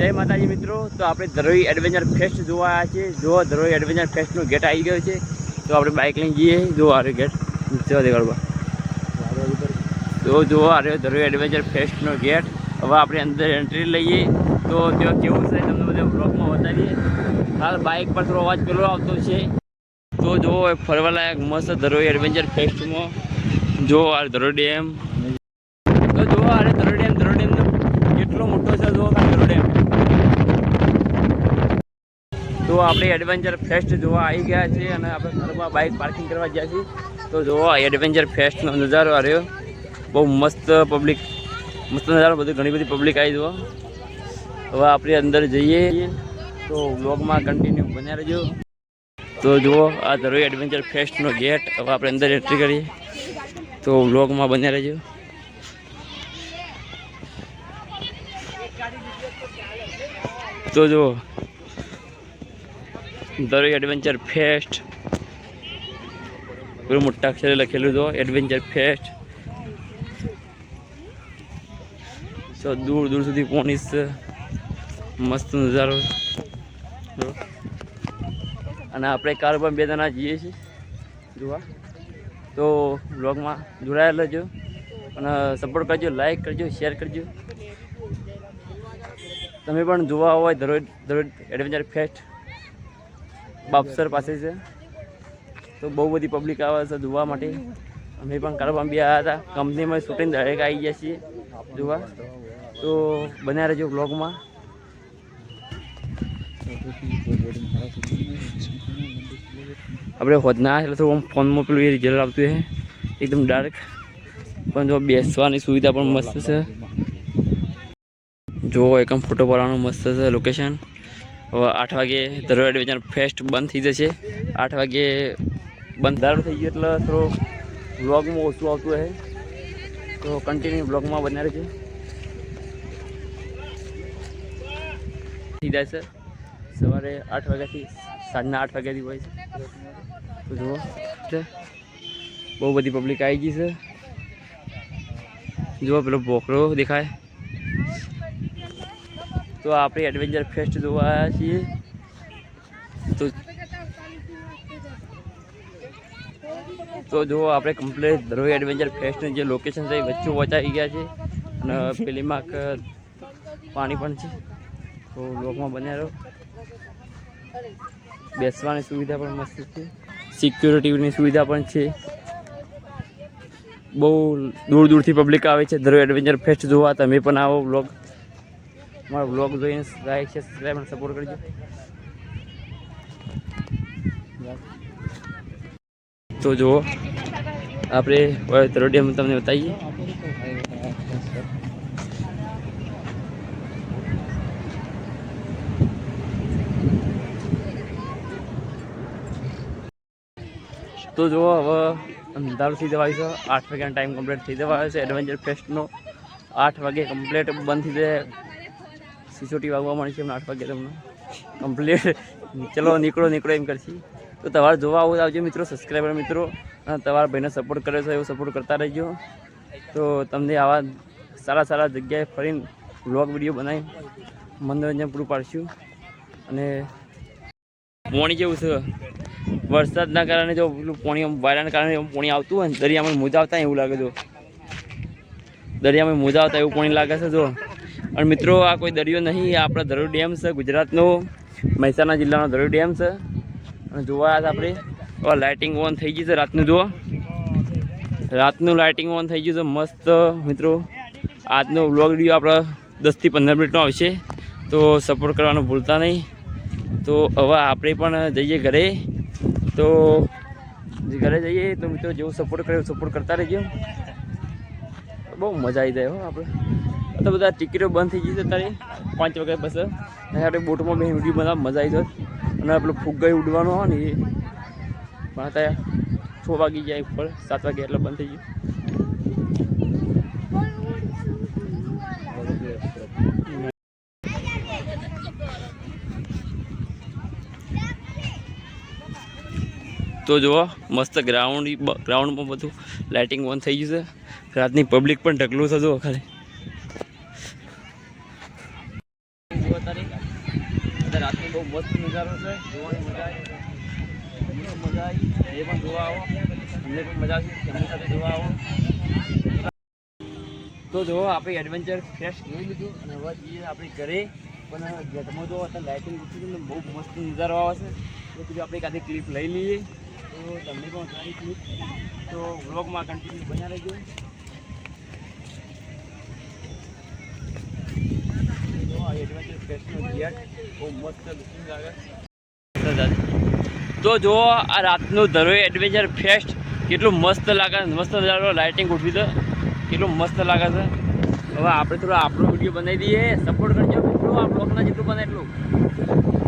જય માતાજી મિત્રો. તો આપણે ધરોઈ એડવેન્ચર ફેસ્ટ જોવા આવ્યા છીએ. જો ધરોઈ એડવેન્ચર ફેસ્ટનો ગેટ આવી ગયો છે. તો આપણે બાઇક લઈને જઈએ. જો આ રહ્યો ગેટ જવા દેખાડવા તો જો આ રહ્યો ધરોઈ એડવેન્ચર ફેસ્ટનો ગેટ હવે આપણે અંદર એન્ટ્રી લઈએ. તો ત્યાં કેવું છે તમને બધા બ્લોકમાં બતાવીએ. હાલ બાઇક પર થોડો અવાજ પેલો આવતો છે. તો જો ફરવાલાયક મસ્ત ધરોઈ એડવેન્ચર ફેસ્ટમાં જો આ ધરોઈ ડેમ તો જો અરે ધરોઈ ડેમ ધરોઈ ડેમ તો કેટલો મોટો છે જો આ ધરોઈ ડેમ તો આપણે એડવેન્ચર ફેસ્ટ જોવા આવી ગયા છીએ અને આપણે ઘરમાં બાઇક પાર્કિંગ કરવા ગયા છીએ. તો જોવો એડવેન્ચર ફેસ્ટનો નજારો આવ્યો બહુ મસ્ત પબ્લિક મસ્ત નજારો, બધું ઘણી બધી પબ્લિક આવી જુઓ. હવે આપણે અંદર જઈએ. તો વ્લોગમાં કન્ટિન્યુ બન્યા રહેજો. તો જુઓ, આ ધરોઈ એડવેન્ચર ફેસ્ટનો ગેટ હવે આપણે અંદર એન્ટ્રી કરીએ. તો વ્લોગમાં બન્યા રહેજો. તો જુઓ દરોઈ એડવેન્ચર ફેસ્ટ પેલું મોટા અક્ષરે લખેલું હતું એડવેન્ચર ફેસ્ટ તો દૂર દૂર સુધી પહોંચીશ મસ્ત નજારો. અને આપણે કાર પણ બે જણા જઈએ છીએ. જોવા. તો બ્લોગમાં જોડાયેલા જો અને સપોર્ટ કરજો લાઈક કરજો શેર કરજો. તમે પણ જોવા હોય ધરોઈ ધરોઈ એડવેન્ચર ફેસ્ટ બાપસર પાસે છે. તો બહુ બધી પબ્લિક આવે છે જોવા માટે. અમે પણ કારબામ બી આવ્યા હતા. કંપનીમાં શૂટિંગ દરેક આવી ગયા છીએ જોવા. તો બન્યા રહેજો બ્લોગમાં આપણે હોદના એટલે થોડું ફોનમાં પેલું એ રિઝલ્ટ આવતું છે એકદમ ડાર્ક પણ જો બેસવાની સુવિધા પણ મસ્ત છે. જો એકદમ ફોટો પાડવાનું મસ્ત છે લોકેશન આઠ વાગે ધરો એડવેન્ચર ફેસ્ટ બંધ થઈ જશે. આઠ વાગે બંધ. દારૂ થઈ ગયું એટલે થોડો વ્લોગમાં ઓછું આવતું રહે તો કન્ટિન્યુ બ્લોગમાં બન્યા રહેજો. થઈ જાય છે સવારે આઠ વાગ્યાથી સાંજના આઠ વાગ્યાથી હોય છે. તો જુઓ. બહુ બધી પબ્લિક આવી ગઈ છે. જુઓ પેલો બોકડો દેખાય. તો આપણે એડવેન્ચર ફેસ્ટ જોવા આવ્યા છીએ. તો તો જો આપણે કમ્પ્લીટ ધરોઈ એડવેન્ચર ફેસ્ટની જે લોકેશન છે એ વચ્ચે વચાઈ ગયા છે અને પેલીમાં પાણી પણ છે. તો લોકમાં બન્યા રહો. બેસવાની સુવિધા પણ મસ્ત છે. સિક્યુરિટીની સુવિધા પણ છે. બહુ દૂર દૂરથી પબ્લિક આવે છે ધરોઈ એડવેન્ચર ફેસ્ટ જોવા. તમે પણ આવો બ્લોગ મારો બ્લોગ જોઈને લાઈક છે સબસ્ક્રાઈબ અને સપોર્ટ કરજો. તો જુઓ, આપણે તરોડિયામાં તમને બતાવીએ. તો જુઓ, હવે અંધારું થઈ જવાય છે. આઠ વાગ્યાનો ટાઈમ કમ્પ્લીટ થઈ જવાયો છે. એડવેન્ચર ફેસ્ટનો આઠ વાગે કમ્પ્લીટ બંધ થઈ જાય. સિસોટી વાગવા મળી છે એમને આઠ વાગે તમને. કમ્પ્લીટ ચલો, નીકળો નીકળો એમ કરશી. તો તમારે જોવા આવું આવજો મિત્રો સબસ્ક્રાઈબર મિત્રો. અને તમારા ભાઈને સપોર્ટ કરે છે, એવો સપોર્ટ કરતા રહેજો. તો તમને આવા સારા સારા જગ્યાએ ફરીને વ્લોગ વીડિયો બનાવી મનોરંજન પૂરું પાડશું. અને પોણી જેવું છે? વરસાદના કારણે જો પેલું પોણી વાયરાના કારણે પોણી આવતું હોય ને, દરિયામાં મોજા આવતા એવું લાગે જો. દરિયામાં મોજા આવતા એવું પોણી લાગે છે જો. અને મિત્રો, આ કોઈ દરિયો નહીં આપણા ધરોઈ ડેમ છે, ગુજરાતનો, મહેસાણા જિલ્લાનો ધરોઈ ડેમ છે. અને જોવા આપણે હવે લાઇટિંગ ઓન થઈ ગઈ છે રાતનું, જુઓ. રાતનું લાઇટિંગ ઓન થઈ ગયું છે, મસ્ત, મિત્રો. આજનો વ્લોગ વીડિયો આપણા દસથી પંદર મિનિટનો આવશે, તો સપોર્ટ કરવાનું ભૂલતા નહીં. તો હવે આપણે પણ જઈએ ઘરે. તો ઘરે જઈએ, તો મિત્રો, જેવું સપોર્ટ કરે સપોર્ટ કરતા રહેજો. બહુ મજા આવી જાય હો, આપણે. તો બધા ટિકિટો બંધ થઈ ગઈ છે અત્યારે. પાંચ વાગે બસ. અને આપણે બોટમાં બે વીડિયો બનાવવા મજા આવી જાય. અને આપણે ફુગ્ગાઈ ઉડવાનો હોય ને એ. પણ છ વાગી જાય ઉપર. સાત વાગે એટલે બંધ થઈ ગયું. તો જુઓ, મસ્ત ગ્રાઉન્ડ ગ્રાઉન્ડમાં બધું લાઇટિંગ બંધ થઈ ગયું છે. રાતની પબ્લિક પણ ઢગલું થતું ખાલી જુઓ અત્યારે અત્યારે રાતનો બહુ મસ્ત નજારો છે. જોવાની મજા આવી. મજા આવી. એ પણ જોવા આવો. અમને પણ મજા આવશે તેમની સાથે જોવા આવો. તો જો, આપણે એડવેન્ચર ફ્રેશ જોઈ લીધું અને હવે જઈએ આપણે ઘરે. પણ ઘરમાં જો, અત્યારે લાઇટિંગ ઉઠી બહુ મસ્ત નજારો આવે છે. તો બીજું આપણે કાંઈ ક્લિપ લઈ લઈએ. તો તમને પણ સારી ક્લિપ તો વ્લોગમાં કન્ટિન્યુ બન્યા રહેજો જો આ લુકિંગ લાગે. તો જો આ રાતનું ધરોઈ એડવેન્ચર ફેસ્ટ કેટલું મસ્ત લાગે મસ્ત નજારો લાઇટિંગ ઉઠી તો કેટલું મસ્ત લાગે છે. હવે આપણે થોડો આપણો વીડિયો બનાવી દઈએ. સપોર્ટ કરજો મિત્રો, આ બ્લોગના જેટલું બને એટલું.